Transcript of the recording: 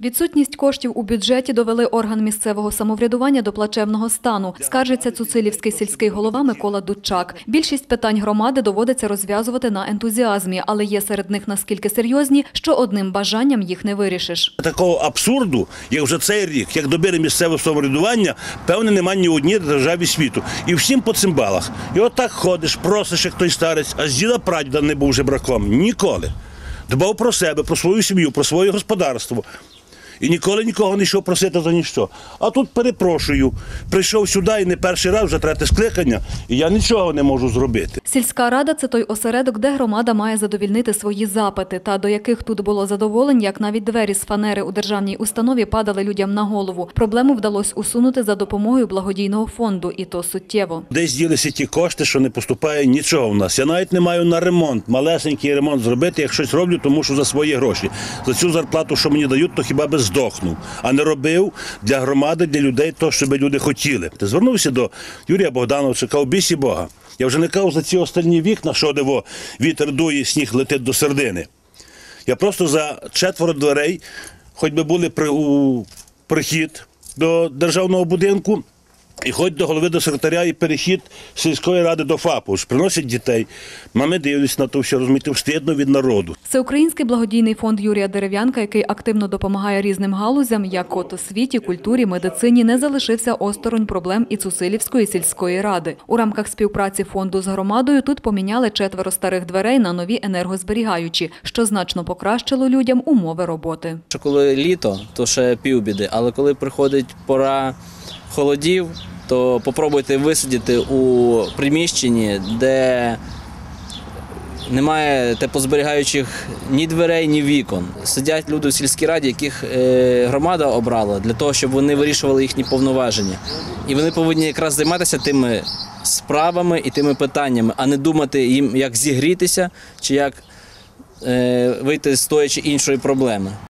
Відсутність коштів у бюджеті довели орган місцевого самоврядування до плачевного стану. Скаржиться Цуцилівський сільський голова Микола Дудчак. Більшість питань громади доводиться розв'язувати на ентузіазмі, але є серед них наскільки серйозні, що одним бажанням їх не вирішиш. Такого абсурду, як вже цей рік, як добили місцеве самоврядування, певне, немає ні в одній державі світу. І всім по цимбалах. І отак ходиш, просиш, як той старець, а з діда прадіда не був жебраком. Ніколи. Дбав про себе, про свою сім'ю, про своє господарство. І ніколи нікого не йшов просити за ніщо. А тут перепрошую, прийшов сюди і не перший раз, вже третє скликання, і я нічого не можу зробити. Сільська рада це той осередок, де громада має задовільнити свої запити, та до яких тут було задоволень, як навіть двері з фанери у державній установі падали людям на голову. Проблему вдалося усунути за допомогою благодійного фонду, і то суттєво. Десь ділися ті кошти, що не поступає нічого в нас. Я навіть не маю на ремонт, малесенький ремонт зробити. Як щось роблю, тому що за свої гроші. За цю зарплату, що мені дають, то хіба би здохнув. А не робив для громади, для людей то, що би люди хотіли. Ти звернувся до Юрія Богдановича, кав бісі Бога. Я вже не кажу за ці останні вікна, що диво, вітер дує, сніг летить до середини. Я просто за четверо дверей, хоч би були при, у прихід до державного будинку, і хоч до голови до секретаря і перехід сільської ради до ФАПу. Ж приносять дітей. Мами дивлюсь на то все, розумієте, встидно від народу. Всеукраїнський благодійний фонд Юрія Дерев'янка, який активно допомагає різним галузям, як от освіті, культурі, медицині, не залишився осторонь проблем і Цусилівської сільської ради. У рамках співпраці фонду з громадою тут поміняли четверо старих дверей на нові енергозберігаючі, що значно покращило людям умови роботи. Коли літо, то ще півбіди, але коли приходить пора холодів, то попробуйте висидіти у приміщенні, де немає теплозберігаючих ні дверей, ні вікон. Сидять люди в сільській раді, яких е, громада обрала для того, щоб вони вирішували їхні повноваження. І вони повинні якраз займатися тими справами і тими питаннями, а не думати їм, як зігрітися чи як е, вийти з тої чи іншої проблеми.